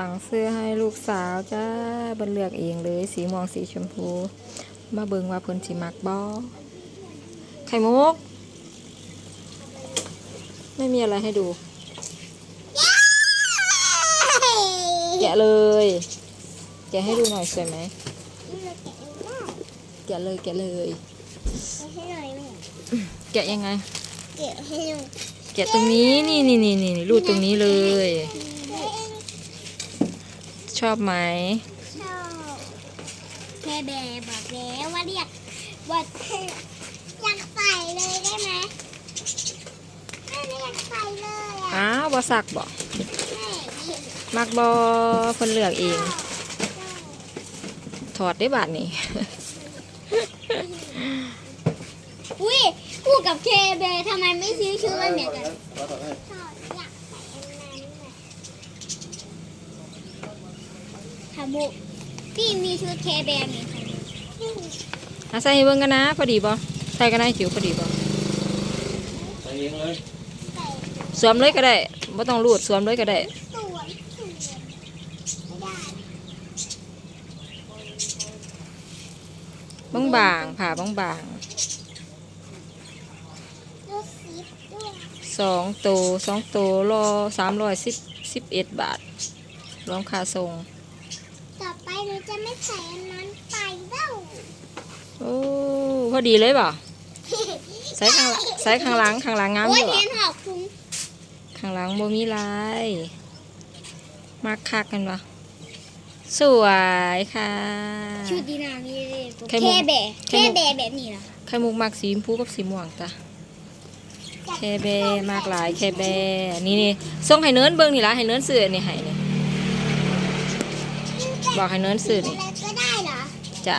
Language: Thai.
สั่งเสื้อให้ลูกสาวจ้าเบิ่นเลือกเองเลย สีม่วงสีชมพู มาเบิ่งว่าเพิ่นสิมักบ่ไข่มุก ไม่มีอะไรให้ดู แกะเลย แกะให้ดูหน่อยสวยไหม แกะเลยแกะเลย ให้หน่อยแม่แกะยังไง เก็บให้หน่อยแกะตรงนี้นี่นี่นี่นี่รูดตรงนี้เลย ชอบไหมชอบแค่แบบอกแล้วว่าเรียกว่าอยากใส่เลยได้ไหมแม่ไม่อยากใส่เลยอ้าวบ่สักบ่แม่มักบ่เพิ่นเลือกเอง ถอดได้บาดนี้อุ้ยคู่กับเคเบทำไมไม่ซื้อชุดมันเหมือนกันชอบอยากใส่อันนั้นน่ะ ทาบุพี่มีชุดเคเบไหมคะอาใส่ให้เบิ่งกันนะพอดีบ่ใส่กันได้จิ๋วพอดีบ่ใส่เองเลยใส่สวมเลยก็ได้บ่ต้องรูดสวมเลยก็ได้สวยสวยไม่ได้บางบางๆผ่าบางบางดูสีด้วยๆสองตัวสองตัวรอสามร้อยสิบสิบเอ็ดบาทรวมค่าส่งต่อไป หนูจะไม่ใส่อันนั้นไปแล้วโอ้พอดีเลยบ่ใส่ข้างหลังใส่ข้างหลังข้างหลังงามโอ้อยยู่บ่เห็นหอกคุ้งข้างหลังบ่มีลายมักคักกันบ่สวยค่ะ ชุดดีนามีเลยไข่เคมุกเบไข่เคมุกเบแบบนี้นะไข่มุกมักสีชมพูกับสีม่วงจ้ะแคเบมากหลายแคเบนี่นี่ส่งให้เนิร์นเบิ่งนี่ล่ะให้เนิร์นซื้ออันนี่ให้นี่ บอกให้เนิร์นซื้อนี่อะไรก็ได้เหรอจ้ะ